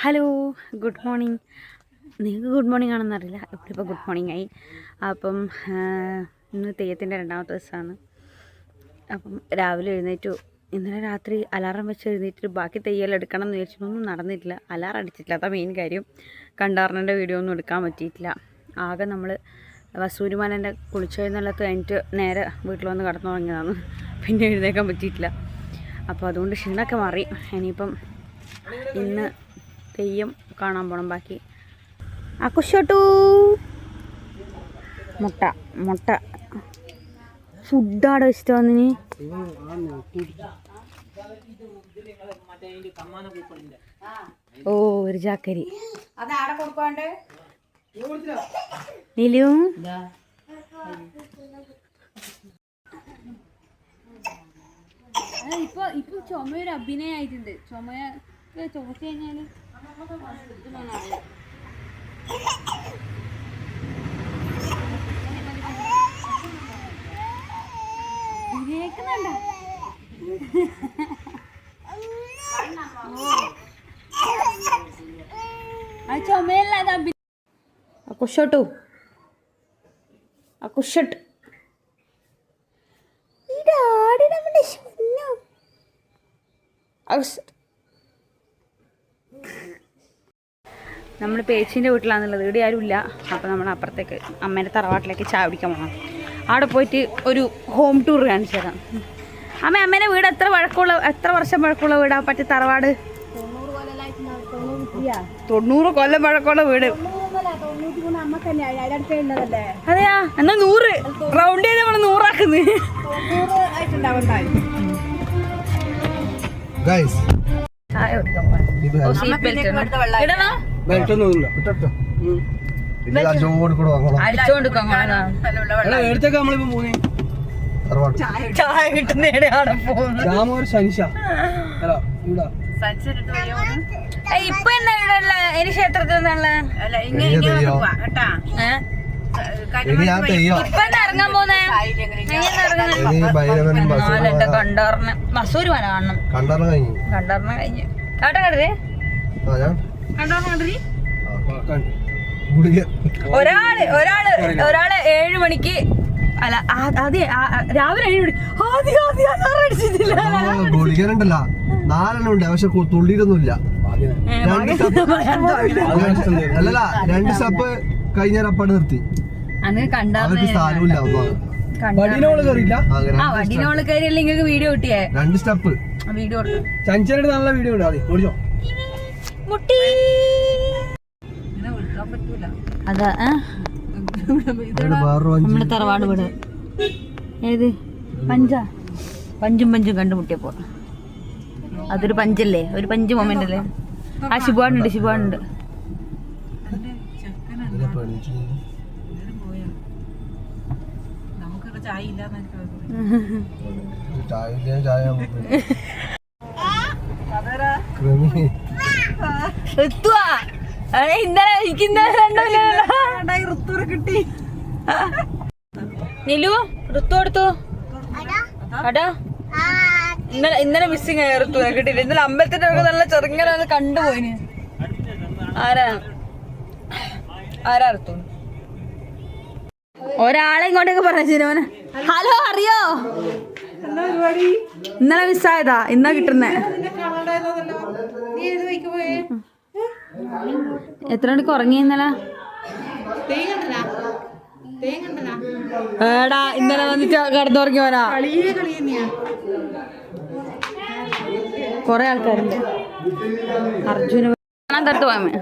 Hello good morning. നിങ്ങൾക്ക് good morning ആണെന്ന് അറിയില്ല. ഇവിടെ ഇപ്പോൾ ഗുഡ് മോർണിംഗ് ആയി. അപ്പം ഇന്ന് തെയ്യത്തിന്റെ രണ്ടാമത്തെ ദിവസമാണ്. അപ്പം രാവിലെ എഴുന്നേറ്റു. ഇന്നലെ രാത്രി അലാറം വെച്ച് എഴുന്നേറ്റ് ബാക്കി തെയ്യം എടുക്കണം എന്ന് വിചാരിച്ചിട്ടൊന്നും നടന്നിട്ടില്ല. അലാറം അടിച്ചിട്ടില്ല. അതാ മെയിൻ കാര്യം. കണ്ടാറിന്റെ വീഡിയോ ഒന്നും എടുക്കാൻ പറ്റിയിട്ടില്ല. ആകെ നമ്മൾ വസൂരിമാനന്റെ കുളിച്ചെഴുന്നള്ളത്ത് കഴിഞ്ഞിട്ട് നേരെ വീട്ടിൽ വന്ന് കടന്നു തുടങ്ങിയതാണ്. പിന്നെ എഴുന്നേക്കാൻ പറ്റിയിട്ടില്ല. അപ്പോൾ അതുകൊണ്ട് ക്ഷീണമൊക്കെ മാറി. ഇനിയിപ്പം ഇന്ന് തെയ്യം കാണാൻ പോണം ബാക്കി. അക്കുഷോട്ടു മുട്ട മുട്ട. ഫുഡാടെ ഇഷ്ടമാന്നിനി ഓ ഒരു ചാക്കരി. നിലു? ഇപ്പൊ ഇപ്പൊ ചുമ ഒരു അഭിനയായിട്ടുണ്ട്. ചുമ ചുമച്ച് കഴിഞ്ഞാൽ കേക്കുന്നുണ്ട അത് ചുമയല്ല അത് അഭി അക്കുഷോട്ടു അക്കുഷട്ട് ഇതാടി നമ്മുടെ ശുന്നു നമ്മൾ പേച്ചിന്റെ വീട്ടിലാണെന്നുള്ളത് ഇവിടെ ആരുമില്ല. അപ്പോൾ നമ്മൾ അപ്പുറത്തേക്ക് അമ്മേന്റെ തറവാട്ടിലേക്ക് ചായ പിടിക്കാൻ പോകണം അവിടെ പോയിട്ട് ഒരു ഹോം ടൂർ കാണിച്ചു തരാം. അമ്മ അമ്മേന്റെ വീട് എത്ര വഴക്കമുള്ള എത്ര വർഷം വഴക്കമുള്ള വീടാ? പറ്റി തറവാട്? തൊണ്ണൂറ് കൊല്ലം വഴക്കമുള്ള വീട്. അതെയാ? എന്നാ നൂറ്. റൗണ്ട് ചെയ്ത് നമ്മൾ നൂറാക്കുന്നത് ഗൈസ് ചായ സീറ്റ് ബെൽറ്റ് എടുത്തൊക്കെ നമ്മളിപ്പോ മൂന്ന് പോകുന്നത്. ഇവിടെ. ഇപ്പൊ എന്താ ഇവിടെ ഇനി ക്ഷേത്രത്തിൽ നിന്നുള്ള ഇറങ്ങാൻ പോന്നെ? കണ്ടോറിന്. മസൂര് വന കാണണം. കണ്ടറിന് കഴിഞ്ഞു. കണ്ടോറിന് കഴിഞ്ഞ്. ഒരാൾ ഒരാൾ ഒരാൾ ഏഴ് മണിക്ക് അല്ല ആ- അതെ രാവിലെ ഏഴ് മണി. ആദ്യം ആദ്യം അലാറം അടിച്ചിട്ടില്ല. ഗുളികനുണ്ടല്ല നാലെണ്ണം ഉണ്ട് പക്ഷെ സ്റ്റെപ്പ് അല്ലല്ല രണ്ട് സ്റ്റെപ്പ് കഴിഞ്ഞ അപ്പാട് നിർത്തി. അന്ന് കണ്ടാ അവർക്ക് സ്ഥലമില്ല വടിനോൾ കയറിയില്ല അങ്ങനെ ആ വടിനോൾ കയറിയല്ലേ വീഡിയോ കിട്ടിയേ? രണ്ട് സ്റ്റെപ്പ് വീഡിയോ നല്ല വീഡിയോ ഉണ്ട് അതെ ഓടിച്ചോ. മുട്ടി. അതാ നമ്മുടെ തറവാട് വീട്. ഏത്? പഞ്ചാ. പഞ്ചും പഞ്ചും കണ്ടുമുട്ടിയപ്പോ അതൊരു പഞ്ചല്ലേ? ഒരു പഞ്ച് മൊമെന്റ് അല്ലേ? ആ ശിബാണുണ്ട് ശിബാണുണ്ട് ചായ ഇന്നലെ കിട്ടി നിലു ഋത്തു എടുത്തു? അടാ ഇന്നലെ ഇന്നലെ മിസ്സിങ് ആയ ഋത്തു കിട്ടിയില്ല. ഇന്നലെ അമ്പലത്തിന്റെ ഒക്കെ നല്ല ചെറുങ്ങനെ കണ്ടുപോയിന്. ആരാ? ആരാ ഋതു? ഒരാളെ ഇങ്ങോട്ടേക്ക് പറഞ്ഞു ഹലോ അറിയോ? ഇന്നലെ മിസ്സായതാ ഇന്നാ കിട്ടുന്നേ. എത്ര മണിക്ക് ഉറങ്ങി ഇന്നലെ? ഇന്നലെ വന്നിട്ട് കിടന്നുറങ്ങി പോരാ കൊറേ ആൾക്കാരുണ്ട്. അർജുന കാണാൻ തരത്ത് പോയമേ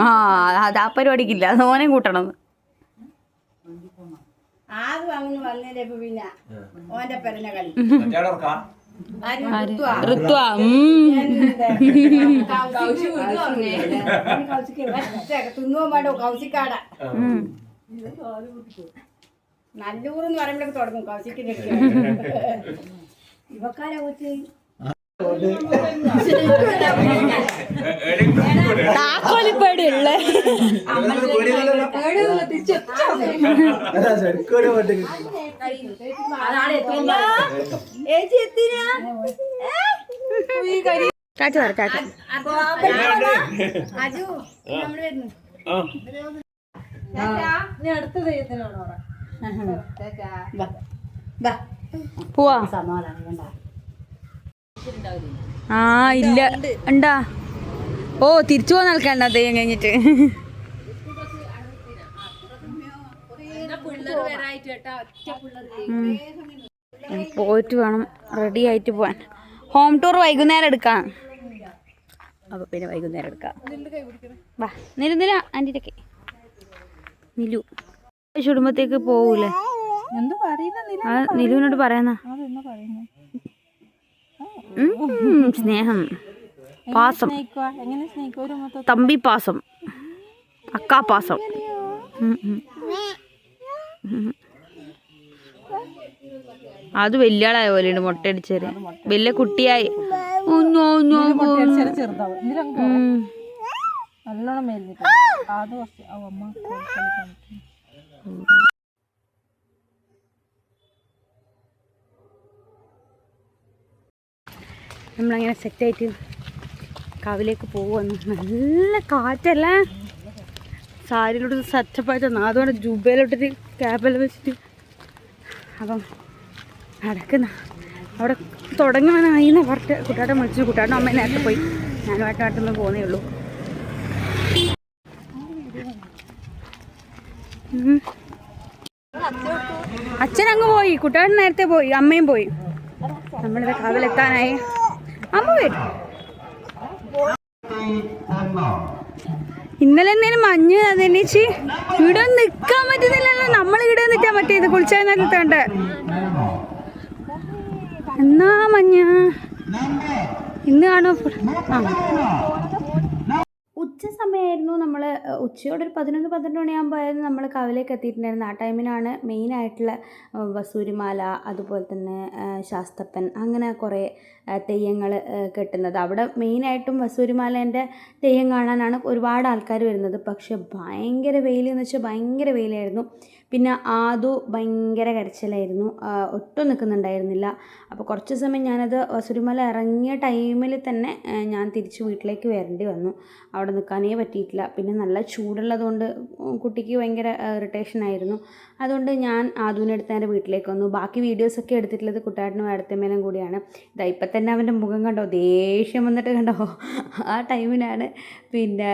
ആ അത് ആ പരിപാടിക്കില്ല. സോനെ കൂട്ടണം. ആദ്യം അങ്ങനെ വന്നതിന്റെ പിന്നെ ഓന്റെ പെരഞ്ഞ കളി ഋത്വാ. തിന്നുവാൻ കൗശിക്കാട. പറയുമ്പോഴേക്ക് തുടങ്ങും കൗശിക്കിന്റെ ഇവക്കാരെ കുറിച്ച് ആ ഇല്ല. ഉണ്ടാ? ഓ തിരിച്ചു പോകുന്ന ആൾക്കാരുണ്ടാ? തെയ്യം കഴിഞ്ഞിട്ട്. പോയിട്ട് വേണം റെഡി ആയിട്ട് പോവാൻ. ഹോം ടൂർ വൈകുന്നേരം എടുക്കാം. അപ്പൊ പിന്നെ വൈകുന്നേരം എടുക്കാം. വാ നിരുന്നില്ല ആന്റിയൊക്കെ നിലു. ചുടുമ്പത്തേക്ക് പോവൂലേ? നിലുവിനോട് പറയുന്ന ആ നിലുവിനോട് പറയാന്നാ? സ്നേഹം. പാസം. തമ്പി പാസം. അക്കാ പാസം. അത് വലിയ ആളായ പോലെയുണ്ട് മുട്ടയടിച്ചത് വലിയ കുട്ടിയായി. നമ്മളങ്ങനെ സെറ്റായിട്ട് കാവിലേക്ക് പോവാന്ന് നല്ല കാറ്റല്ലേ? സാരിയിലോട്ട് സെറ്റപ്പായിട്ട് അതുകൊണ്ട് ജുബയിലോട്ടിട്ട് ക്യാബെല്ലാം വെച്ചിട്ട്. അപ്പം നടക്കുന്ന. അവിടെ തുടങ്ങാനായി എന്ന് പറഞ്ഞിട്ട് കുട്ടാട്ടൻ വിളിച്ചു. കുട്ടാട്ടൻ അമ്മ നേരത്തെ പോയി. ഞാനുമായിട്ട് നാട്ടിൽ പോകുന്നേ ഉള്ളൂ. അച്ഛനങ്ങ് പോയി. കുട്ടാട്ടൻ നേരത്തെ പോയി. അമ്മയും പോയി. നമ്മളിത് കാവിലെത്താനായി. അമ്മ വരും ഇന്നലെ എന്തേലും മഞ്ഞ് അതെന്നേച്ചി ഇവിടെ നിക്കാൻ പറ്റുന്നില്ലല്ലോ. നമ്മൾ ഇവിടെ നിൽക്കാൻ പറ്റിയത് കുളിച്ചാൽ നേരത്തേണ്ട എന്നാ മഞ്ഞ? ഇന്ന് കാണോ ഉച്ച സമയമായിരുന്നു നമ്മൾ ഉച്ചയോടെ ഒരു പതിനൊന്ന് പന്ത്രണ്ട് മണിയാകുമ്പോഴായിരുന്നു നമ്മൾ കവലേക്ക് എത്തിയിട്ടുണ്ടായിരുന്നു ആ ടൈമിനാണ് മെയിനായിട്ടുള്ള വസൂരിമാല അതുപോലെ തന്നെ ശാസ്തപ്പൻ അങ്ങനെ കുറേ തെയ്യങ്ങൾ കെട്ടുന്നത്. അവിടെ മെയിനായിട്ടും വസൂരിമാലേന്റെ തെയ്യം കാണാനാണ് ഒരുപാട് ആൾക്കാർ വരുന്നത്. പക്ഷേ ഭയങ്കര വെയിൽ എന്ന് വെച്ചാൽ ഭയങ്കര വെയിലായിരുന്നു. പിന്നെ ആദു ഭയങ്കര കരച്ചിലായിരുന്നു. ഒട്ടും നിൽക്കുന്നുണ്ടായിരുന്നില്ല അപ്പോൾ കുറച്ച് സമയം ഞാനത് വസൂരിമല ഇറങ്ങിയ ടൈമിൽ തന്നെ ഞാൻ തിരിച്ച് വീട്ടിലേക്ക് വരേണ്ടി വന്നു. അവിടെ നിൽക്കാനേ പറ്റിയിട്ടില്ല. പിന്നെ നല്ല ചൂടുള്ളതുകൊണ്ട് കുട്ടിക്ക് ഭയങ്കര ഇറിറ്റേഷൻ ആയിരുന്നു. അതുകൊണ്ട് ഞാൻ ആദുവിനെ എടുത്ത് എന്റെ വീട്ടിലേക്ക് വന്നു. ബാക്കി വീഡിയോസൊക്കെ എടുത്തിട്ടുള്ളത് കുട്ടാട്ടിനും അടുത്തമ്മേലും കൂടിയാണ്. ഇതാ ഇപ്പം തന്നെ അവന്റെ മുഖം കണ്ടോ? ദേഷ്യം വന്നിട്ട് കണ്ടോ? ആ ടൈമിനാണ് പിന്നെ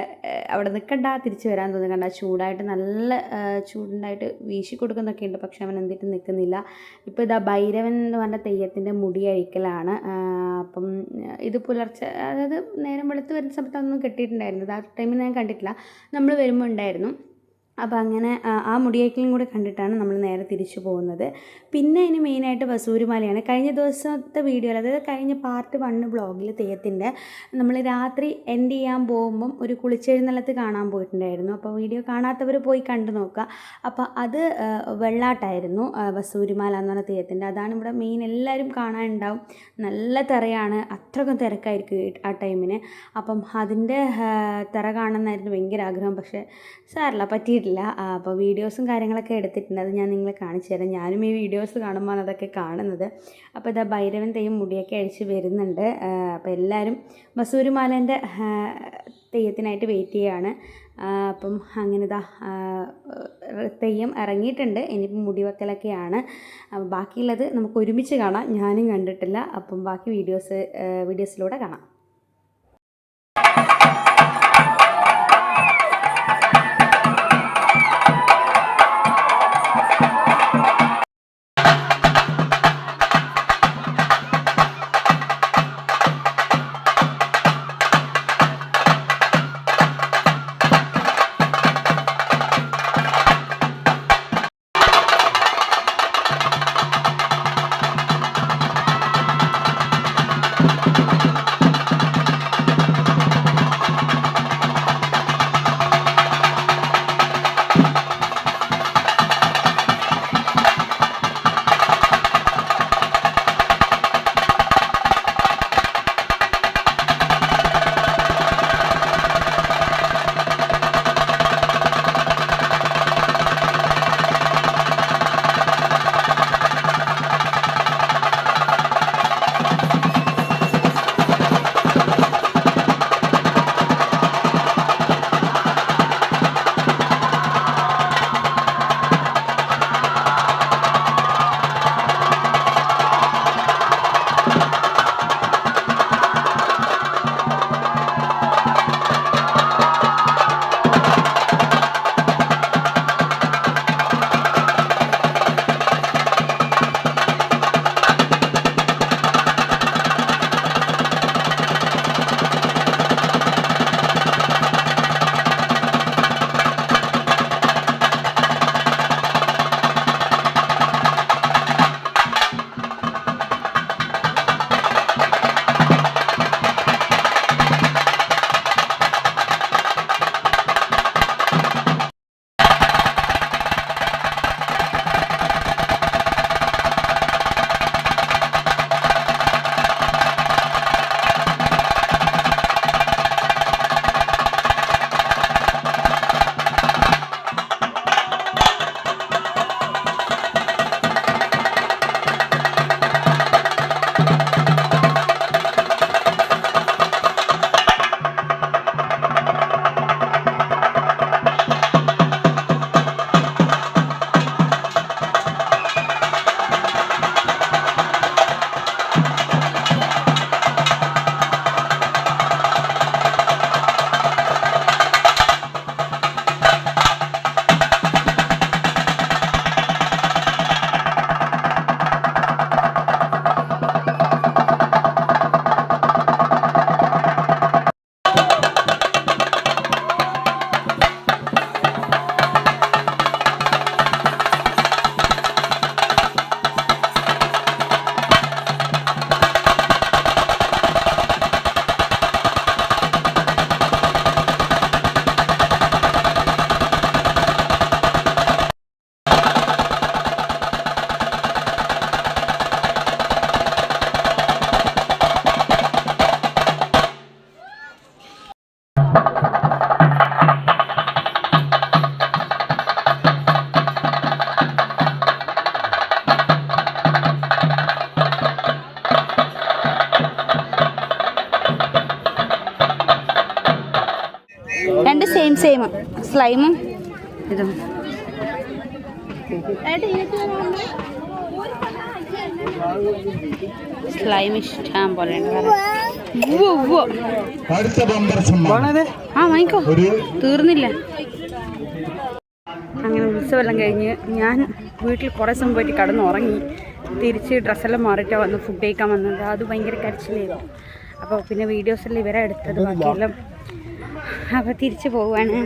അവിടെ നിൽക്കണ്ട തിരിച്ച് വരാൻ തോന്നി കണ്ട? ചൂടായിട്ട് നല്ല ചൂടുണ്ടായിട്ട് വീശി കൊടുക്കുന്നൊക്കെ ഉണ്ട് പക്ഷെ അവൻ എന്തിട്ട് നിൽക്കുന്നില്ല. ഇപ്പോൾ ഇതാ ഭൈരവൻ എന്ന് പറഞ്ഞ തെയ്യത്തിന്റെ മുടി അഴിക്കലാണ്. അപ്പം ഇത് പുലർച്ചെ അതായത് നേരം വെളുത്ത് വരുന്ന സമയത്ത് അതൊന്നും കെട്ടിയിട്ടുണ്ടായിരുന്നത് ആ ടൈമിൽ ഞാൻ കണ്ടിട്ടില്ല. നമ്മൾ വരുമ്പോൾ ഉണ്ടായിരുന്നു. അപ്പോൾ അങ്ങനെ ആ, മുടിയേക്കലും കൂടെ കണ്ടിട്ടാണ് നമ്മൾ നേരെ തിരിച്ചു പോകുന്നത്. പിന്നെ ഇനി മെയിനായിട്ട് വസൂരിമലയാണ്. കഴിഞ്ഞ ദിവസത്തെ വീഡിയോയിൽ അതായത് കഴിഞ്ഞ പാർട്ട് വണ്ണ് ബ്ലോഗിൽ തെയ്യത്തിന്റെ നമ്മൾ രാത്രി എൻഡ് ചെയ്യാൻ പോകുമ്പം ഒരു കുളിച്ചെഴുന്നള്ളത്ത് കാണാൻ പോയിട്ടുണ്ടായിരുന്നു. അപ്പോൾ വീഡിയോ കാണാത്തവർ പോയി കണ്ടു നോക്കുക. അപ്പോൾ അത് വെള്ളാട്ടായിരുന്നു വസൂരിമല എന്ന് പറഞ്ഞ തെയ്യത്തിന്റെ. അതാണ് ഇവിടെ മെയിൻ എല്ലാവരും കാണാനുണ്ടാവും. നല്ല തിറയാണ് അത്രക്കും തിരക്കായിരിക്കും ആ ടൈമിന് അപ്പം അതിന്റെ തിറ കാണണമെന്നായിരുന്നു ഭയങ്കര ആഗ്രഹം. പക്ഷേ സാറില്ല പറ്റിയിട്ടില്ല. ആ, അപ്പോൾ വീഡിയോസും കാര്യങ്ങളൊക്കെ എടുത്തിട്ടുണ്ട് അത് ഞാൻ നിങ്ങളെ കാണിച്ചു തരാം. ഞാനും ഈ വീഡിയോസ് കാണുമ്പോൾ അതൊക്കെ കാണുന്നത്. അപ്പോൾ ഇതാ ഭൈരവൻ തെയ്യം മുടിയൊക്കെ അഴിച്ച് വരുന്നുണ്ട്. അപ്പോൾ എല്ലാവരും മസൂരിമാലേന്റെ തെയ്യത്തിനായിട്ട് വെയിറ്റ് ചെയ്യുകയാണ് അപ്പം അങ്ങനെ ഇതാ തെയ്യം ഇറങ്ങിയിട്ടുണ്ട്. ഇനിയിപ്പം മുടി വെക്കലൊക്കെയാണ് ബാക്കിയുള്ളത് നമുക്ക് ഒരുമിച്ച് കാണാം. ഞാനും കണ്ടിട്ടില്ല. അപ്പം ബാക്കി വീഡിയോസ് വീഡിയോസിലൂടെ കാണാം. സെയിം സെയിം സ്ലൈമും ഇതും. സ്ലൈം ഇഷ്ടം പോലെ ആ വാങ്ങിക്കോ. തീർന്നില്ല. അങ്ങനെ ഉത്സവമെല്ലാം കഴിഞ്ഞ് ഞാൻ വീട്ടിൽ കുറേ സമയം പോയിട്ട് കടന്നുറങ്ങി. തിരിച്ച് ഡ്രസ്സെല്ലാം മാറിയിട്ടാണ് വന്ന് ഫുഡ് കഴിക്കാൻ വന്നത്. അത് ഭയങ്കര കരച്ചിലായിരുന്നു. അപ്പോൾ പിന്നെ വീഡിയോസെല്ലാം ഇവരെ എടുത്തത്. ബാക്കിയെല്ലാം അപ്പോൾ തിരിച്ചു പോവുകയാണ്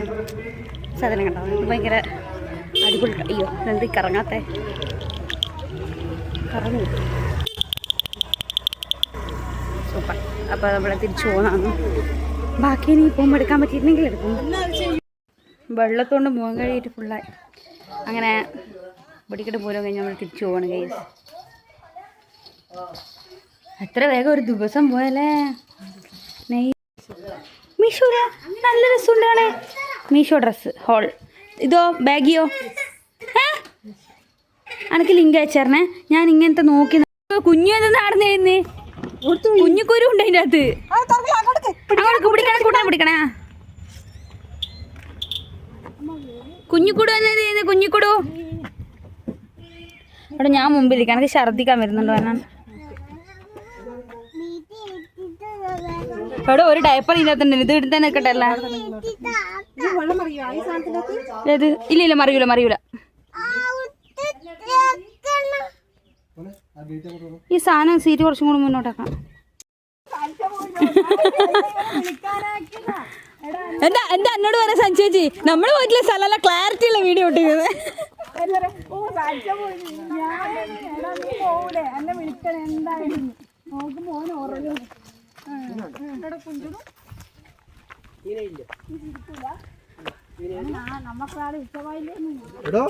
സാധനം കണ്ടോ? ഭയങ്കര അടിപൊളി അയ്യോ എന്ത് കറങ്ങാത്ത? കറങ്ങി. സൂപ്പർ. അപ്പോൾ നമ്മളെ തിരിച്ചു പോകുന്നതാണ് ബാക്കി ഇനി പോകുമ്പോൾ എടുക്കാൻ പറ്റിയിരുന്നെങ്കിൽ എടുക്കും. വെള്ളത്തോണ്ട് മുഖം കഴിയിട്ട് ഫുള്ളായി അങ്ങനെ പൊടിക്കട്ട് പോലും കഴിഞ്ഞ് നമ്മൾ തിരിച്ചു പോവാണ് കൈസ് എത്ര വേഗം ഒരു ദിവസം പോയല്ലേ? നെയ് മീഷോല നല്ല രസമുണ്ടാണേ മീഷോ ഡ്രസ്സ് ഹോൾ. ഇതോ ബാഗിയോ? ഏ? അനക്ക് ലിങ്ക് അയച്ചേരണേ ഞാൻ ഇങ്ങനത്തെ നോക്കി കുഞ്ഞു എന്താ നടന്നേന്ന് കുഞ്ഞുക്കുരു ഉണ്ട് അതിന്റെ അകത്ത്. അങ്ങോട്ട് പിടിക്കണേ കൂട്ടാൻ പിടിക്കണേ. കുഞ്ഞിക്കുടു എന്നത് ചെയ്യുന്നത് കുഞ്ഞിക്കുടു? അവിടെ ഞാൻ മുമ്പിലേക്ക് എനിക്ക് ഛർദ്ദിക്കാൻ വരുന്നുണ്ടോ എന്നാ ഇവിടെ ഒരു ഡയപ്പർ ഇതിനകത്തുണ്ട് ഇത് ഇടുന്ന നിൽക്കട്ടെ അല്ല ഇല്ല ഇല്ല മറിയൂല മറിയൂല. ഈ സാധനം സീറ്റ് കുറച്ചും കൂടി മുന്നോട്ടാക്കാം. എന്താ എന്താ എന്നോട് പറയാ സഞ്ചേച്ചി നമ്മൾ പോയിട്ടില്ല സ്ഥലമല്ല ക്ലാരിറ്റി ഉള്ള വീഡിയോ ഇട്ടിരുന്നത് എടോ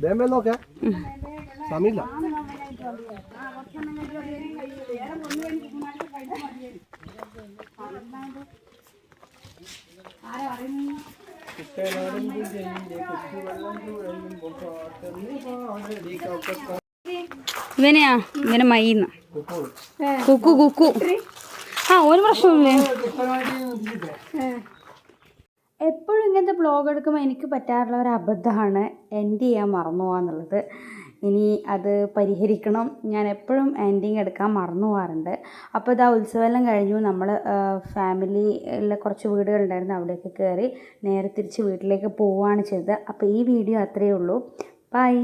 വേമേ നോക്കേ. സമയമില്ല. ഇവനെയാ? ഇവനെ മയ്യുന്ന കുക്കു കുക്കു. ആ ഒരു പ്രശ്നമില്ലേ എപ്പോഴും ഇങ്ങനത്തെ ബ്ലോഗ് എടുക്കുമ്പോൾ എനിക്ക് പറ്റാറുള്ള ഒരു അബദ്ധമാണ് എൻഡ് ചെയ്യാൻ മറന്നു പോകാന്നുള്ളത് ഇനി അത് പരിഹരിക്കണം. ഞാൻ എപ്പോഴും എൻഡിങ് എടുക്കാൻ മറന്നു പോകാറുണ്ട് അപ്പോൾ ഇതാ ഉത്സവമെല്ലാം കഴിഞ്ഞു. നമ്മൾ ഫാമിലിയിലെ കുറച്ച് വീടുകളുണ്ടായിരുന്നു അവിടെയൊക്കെ കയറി നേരെ തിരിച്ച് വീട്ടിലേക്ക് പോവുകയാണ് ചെയ്തത്. അപ്പോൾ ഈ വീഡിയോ അത്രയേ ഉള്ളൂ. ബൈ